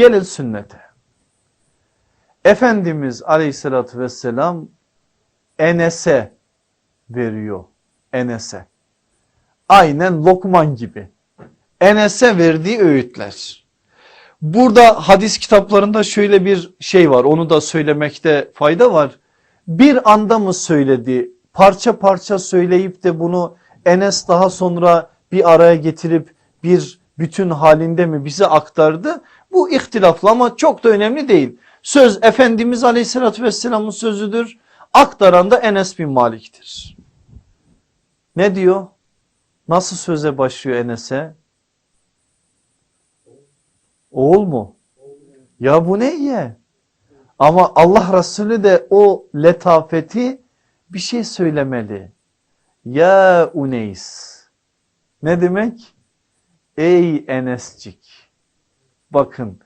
Gelin sünnete. Efendimiz aleyhissalatü vesselam Enes'e veriyor. Enes'e. Aynen Lokman gibi. Enes'e verdiği öğütler. Burada hadis kitaplarında şöyle bir şey var onu da söylemekte fayda var. Bir anda mı söyledi parça parça söyleyip de bunu Enes daha sonra bir araya getirip bir bütün halinde mi bize aktardı? Bu ihtilaflı ama çok da önemli değil. Söz Efendimiz Aleyhisselatü Vesselam'ın sözüdür. Aktaran da Enes bin Malik'tir. Ne diyor? Nasıl söze başlıyor Enes'e? Oğul mu? Ya bu ne ye? Ama Allah Resulü de o letafeti bir şey söylemeli. Ya Uneys. Ne demek? Ey Enescik. Bakın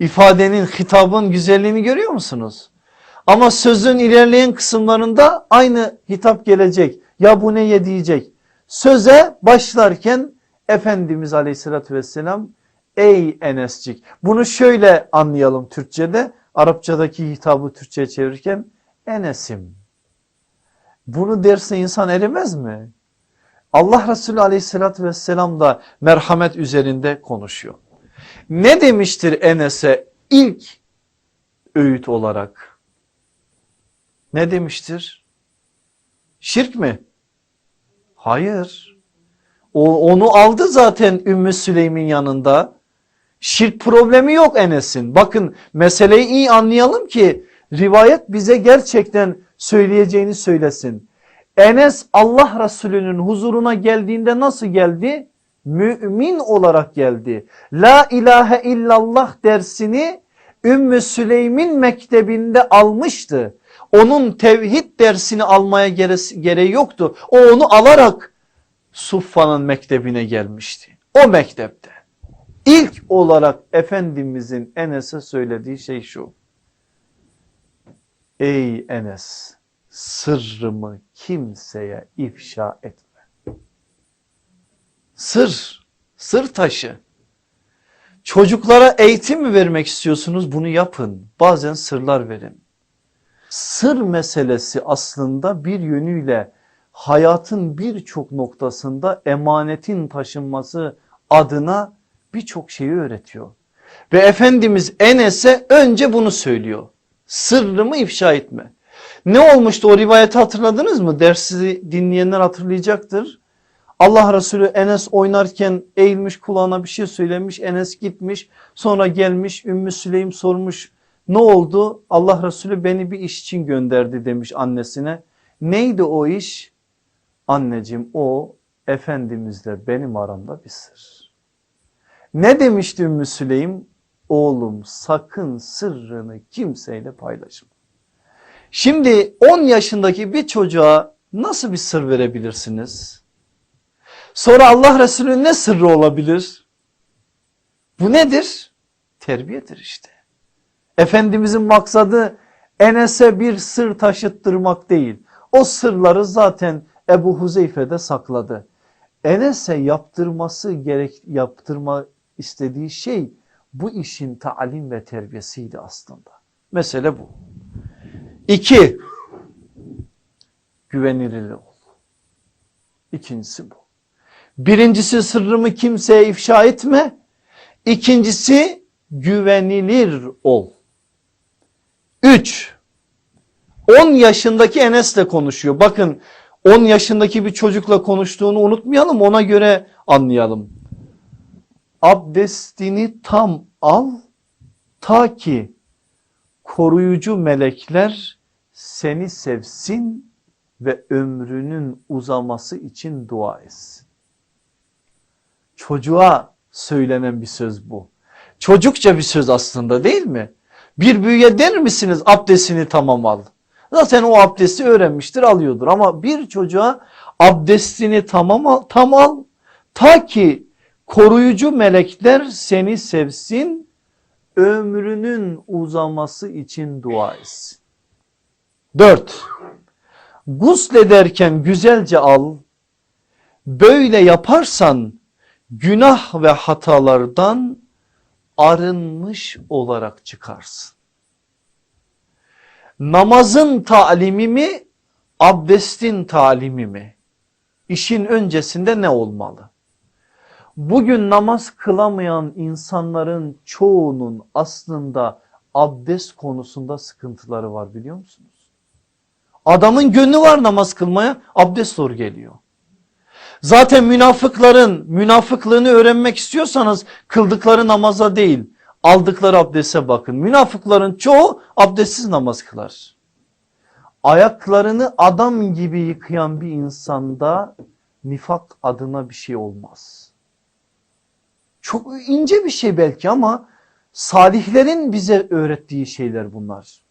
ifadenin hitabın güzelliğini görüyor musunuz? Ama sözün ilerleyen kısımlarında aynı hitap gelecek. Ya bu neye diyecek? Söze başlarken Efendimiz aleyhissalatü vesselam ey Enescik. Bunu şöyle anlayalım Türkçe'de. Arapçadaki hitabı Türkçe'ye çevirirken Enes'im. Bunu derse insan erimez mi? Allah Resulü aleyhissalatü vesselam da merhamet üzerinde konuşuyor. Ne demiştir Enes'e ilk öğüt olarak? Ne demiştir? Şirk mi? Hayır. O, onu aldı zaten Ümmü Süleym'in yanında. Şirk problemi yok Enes'in. Bakın meseleyi iyi anlayalım ki rivayet bize gerçekten söyleyeceğini söylesin. Enes Allah Resulü'nün huzuruna geldiğinde nasıl geldi? Mümin olarak geldi. La ilahe illallah dersini Ümmü Süleym'in mektebinde almıştı. Onun tevhid dersini almaya gereği yoktu. O onu alarak Suffa'nın mektebine gelmişti. O mektepte. İlk olarak Efendimizin Enes'e söylediği şey şu. Ey Enes sırrımı kimseye ifşa etme. Sır, sır taşı. Çocuklara eğitim mi vermek istiyorsunuz bunu yapın. Bazen sırlar verin. Sır meselesi aslında bir yönüyle hayatın birçok noktasında emanetin taşınması adına birçok şeyi öğretiyor. Ve Efendimiz Enes'e önce bunu söylüyor. Sırrımı ifşa etme. Ne olmuştu o rivayeti hatırladınız mı? Dersi dinleyenler hatırlayacaktır. Allah Resulü Enes oynarken eğilmiş kulağına bir şey söylemiş. Enes gitmiş sonra gelmiş Ümmü Süleym sormuş. Ne oldu? Allah Resulü beni bir iş için gönderdi demiş annesine. Neydi o iş? Anneciğim o Efendimizle benim aramda bir sır. Ne demişti Ümmü Süleym? Oğlum sakın sırrını kimseyle paylaşma. Şimdi 10 yaşındaki bir çocuğa nasıl bir sır verebilirsiniz? Sonra Allah Resulü ne sırrı olabilir? Bu nedir? Terbiyedir işte. Efendimizin maksadı Enes'e bir sır taşıttırmak değil. O sırları zaten Ebu Huzeyfe'de sakladı. Enes'e yaptırması gerek yaptırma istediği şey bu işin talim ve terbiyesiydi aslında. Mesele bu. İki, güvenilir ol. İkincisi bu. Birincisi sırrımı kimseye ifşa etme. İkincisi güvenilir ol. Üç, 10 yaşındaki Enes'le konuşuyor. Bakın 10 yaşındaki bir çocukla konuştuğunu unutmayalım ona göre anlayalım. Abdestini tam al ta ki koruyucu melekler seni sevsin ve ömrünün uzaması için dua etsin. Çocuğa söylenen bir söz bu. Çocukça bir söz aslında değil mi? Bir büyüye der misiniz abdestini tamam al? Zaten o abdesti öğrenmiştir alıyordur ama bir çocuğa abdestini tamam al, tam al ta ki koruyucu melekler seni sevsin ömrünün uzaması için dua etsin. Dört, guslederken güzelce al, böyle yaparsan günah ve hatalardan arınmış olarak çıkarsın. Namazın talimi mi, abdestin talimi mi? İşin öncesinde ne olmalı? Bugün namaz kılamayan insanların çoğunun aslında abdest konusunda sıkıntıları var biliyor musunuz? Adamın gönlü var namaz kılmaya abdest zor geliyor. Zaten münafıkların münafıklığını öğrenmek istiyorsanız kıldıkları namaza değil aldıkları abdeste bakın. Münafıkların çoğu abdestsiz namaz kılar. Ayaklarını adam gibi yıkayan bir insanda nifak adına bir şey olmaz. Çok ince bir şey belki ama salihlerin bize öğrettiği şeyler bunlar.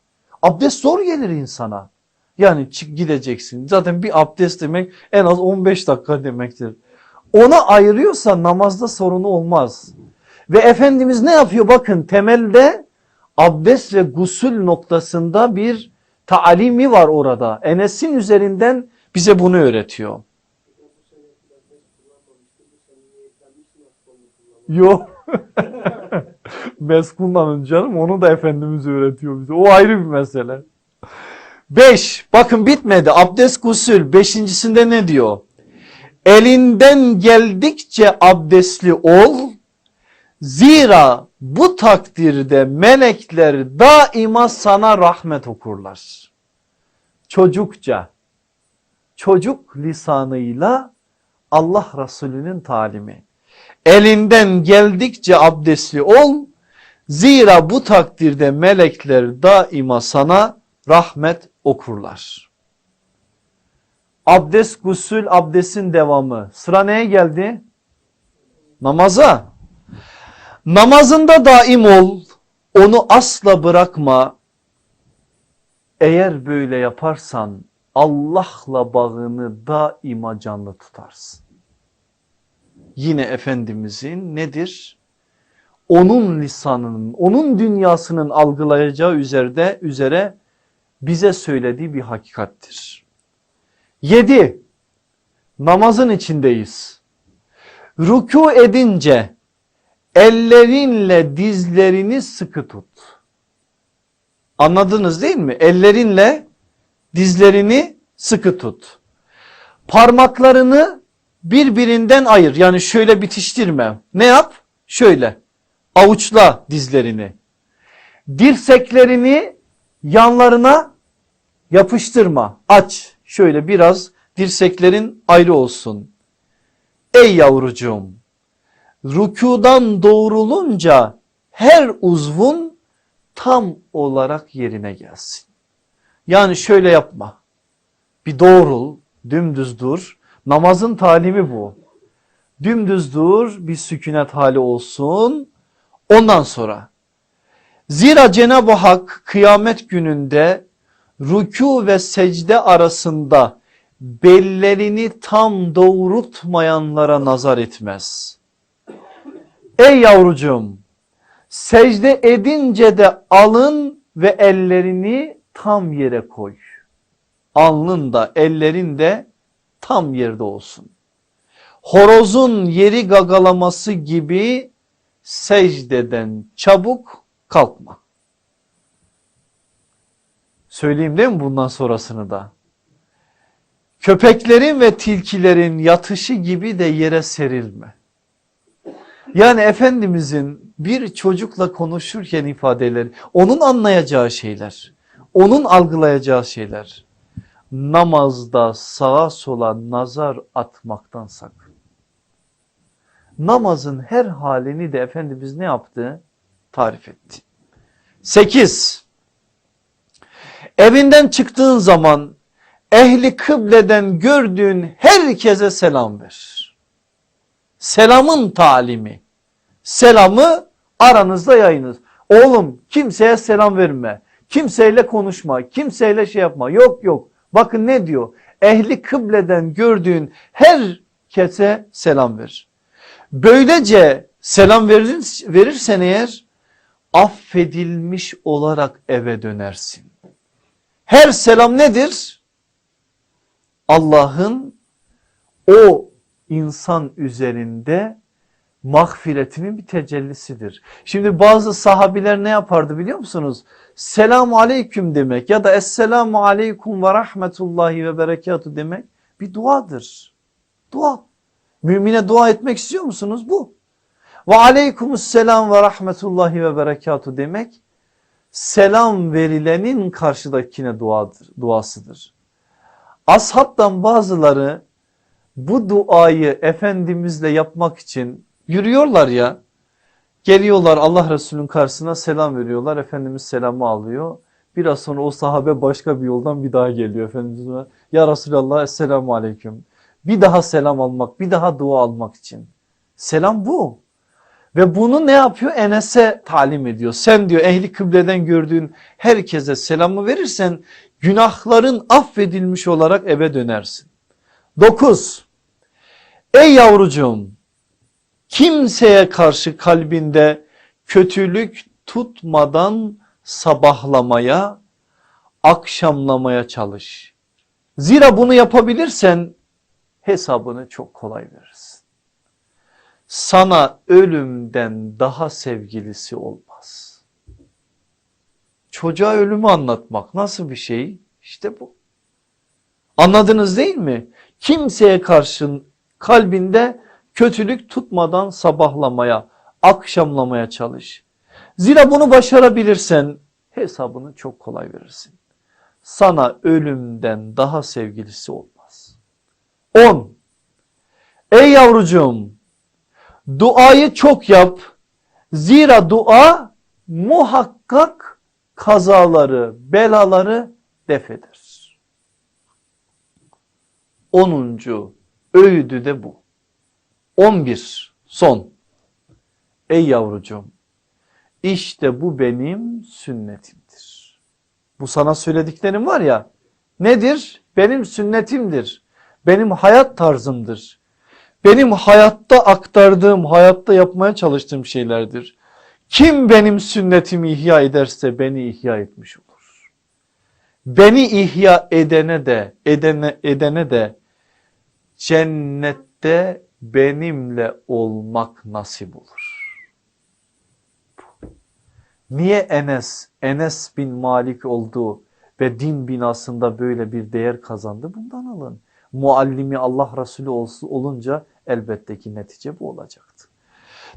Abdest zor gelir insana. Yani gideceksin. Zaten bir abdest demek en az 15 dakika demektir. Ona ayırıyorsa namazda sorunu olmaz. Ve Efendimiz ne yapıyor? Bakın temelde abdest ve gusül noktasında bir taalimi var orada. Enes'in üzerinden bize bunu öğretiyor. Yok. Bez kullanın canım onu da Efendimiz öğretiyor bize. O ayrı bir mesele. Beş bakın bitmedi abdest gusül beşincisinde ne diyor? Elinden geldikçe abdestli ol zira bu takdirde melekler daima sana rahmet okurlar. Çocukça çocuk lisanıyla Allah Resulü'nün talimi. Elinden geldikçe abdestli ol zira bu takdirde melekler daima sana rahmet okurlar. Abdest, gusül, abdestin devamı. Sıra neye geldi? Namaza. Namazında daim ol. Onu asla bırakma. Eğer böyle yaparsan Allah'la bağını daima canlı tutarsın. Yine Efendimizin nedir? Onun lisanının, onun dünyasının algılayacağı üzerde, üzere bize söylediği bir hakikattir. Yedi, namazın içindeyiz. Ruku edince ellerinle dizlerini sıkı tut. Anladınız değil mi? Ellerinle dizlerini sıkı tut. Parmaklarını birbirinden ayır. Yani şöyle bitiştirme. Ne yap? Şöyle avuçla dizlerini. Dirseklerini yanlarına yapıştırma. Aç. Şöyle biraz dirseklerin ayrı olsun. Ey yavrucuğum rükudan doğrulunca her uzvun tam olarak yerine gelsin. Yani şöyle yapma. Bir doğrul, dümdüz dur. Namazın talimi bu. Dümdüz dur, bir sükunet hali olsun. Ondan sonra zira Cenab-ı Hak kıyamet gününde rükû ve secde arasında bellerini tam doğrultmayanlara nazar etmez. Ey yavrucuğum secde edince de alın ve ellerini tam yere koy. Alnın da ellerin de tam yerde olsun. Horozun yeri gagalaması gibi secdeden çabuk kalkma. Söyleyeyim değil mi bundan sonrasını da? Köpeklerin ve tilkilerin yatışı gibi de yere serilme. Yani Efendimizin bir çocukla konuşurken ifadeleri, onun anlayacağı şeyler, onun algılayacağı şeyler. Namazda sağa sola nazar atmaktan sakın. Namazın her halini de Efendimiz ne yaptı? Tarif etti. Sekiz. Evinden çıktığın zaman ehli kıbleden gördüğün herkese selam ver. Selamın talimi. Selamı aranızda yayınız. Oğlum kimseye selam verme. Kimseyle konuşma. Kimseyle şey yapma. Yok yok. Bakın ne diyor? Ehli kıbleden gördüğün herkese selam ver. Böylece selam verir, verirsen eğer affedilmiş olarak eve dönersin. Her selam nedir? Allah'ın o insan üzerinde mağfiretinin bir tecellisidir. Şimdi bazı sahabiler ne yapardı biliyor musunuz? Selamu aleyküm demek ya da esselamu aleyküm ve rahmetullahi ve berekatü demek bir duadır. Dua. Mümine dua etmek istiyor musunuz? Bu. Ve aleykümselam ve rahmetullahi ve berekatü demek selam verilenin karşıdakine duadır, duasıdır. Ashabtan bazıları bu duayı Efendimizle yapmak için yürüyorlar ya. Geliyorlar Allah Resulü'nün karşısına selam veriyorlar. Efendimiz selamı alıyor. Biraz sonra o sahabe başka bir yoldan bir daha geliyor Efendimiz'e. Ya Resulallah esselamu aleyküm. Bir daha selam almak, bir daha dua almak için. Selam bu. Ve bunu ne yapıyor? Enes'e talim ediyor. Sen diyor ehli kıbleden gördüğün herkese selamı verirsen günahların affedilmiş olarak eve dönersin. 9. Ey yavrucuğum kimseye karşı kalbinde kötülük tutmadan sabahlamaya, akşamlamaya çalış. Zira bunu yapabilirsen hesabını çok kolay verirsin. Sana ölümden daha sevgilisi olmaz. Çocuğa ölümü anlatmak nasıl bir şey? İşte bu. Anladınız değil mi? Kimseye karşın kalbinde kötülük tutmadan sabahlamaya, akşamlamaya çalış. Zira bunu başarabilirsen hesabını çok kolay verirsin. Sana ölümden daha sevgilisi olmaz. 10. Ey yavrucuğum duayı çok yap. Zira dua muhakkak kazaları, belaları def eder. 10. öğüdü de bu. 11 son. Ey yavrucuğum işte bu benim sünnetimdir. Bu sana söylediklerim var ya nedir? Benim sünnetimdir. Benim hayat tarzımdır. Benim hayatta aktardığım, hayatta yapmaya çalıştığım şeylerdir. Kim benim sünnetimi ihya ederse beni ihya etmiş olur. Beni ihya edene de edene, edene de cennette benimle olmak nasip olur. Niye Enes, Enes bin Malik oldu ve din binasında böyle bir değer kazandı? Bundan alın. Muallimi Allah Resulü olunca elbette ki netice bu olacaktı.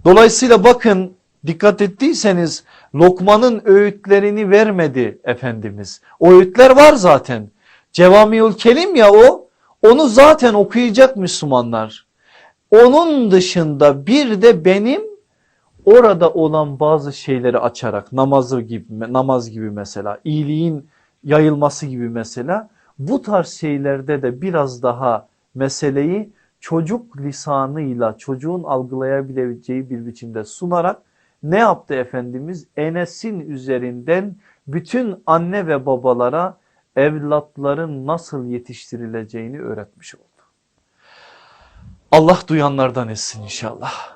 Dolayısıyla bakın dikkat ettiyseniz Lokman'ın öğütlerini vermedi Efendimiz. O öğütler var zaten. Cevamiül Kelim ya o onu zaten okuyacak Müslümanlar. Onun dışında bir de benim orada olan bazı şeyleri açarak namazı gibi namaz gibi mesela iyiliğin yayılması gibi mesela bu tarz şeylerde de biraz daha meseleyi çocuk lisanıyla çocuğun algılayabileceği bir biçimde sunarak ne yaptı Efendimiz? Enes'in üzerinden bütün anne ve babalara evlatların nasıl yetiştirileceğini öğretmiş oldu. Allah duyanlardan etsin inşallah.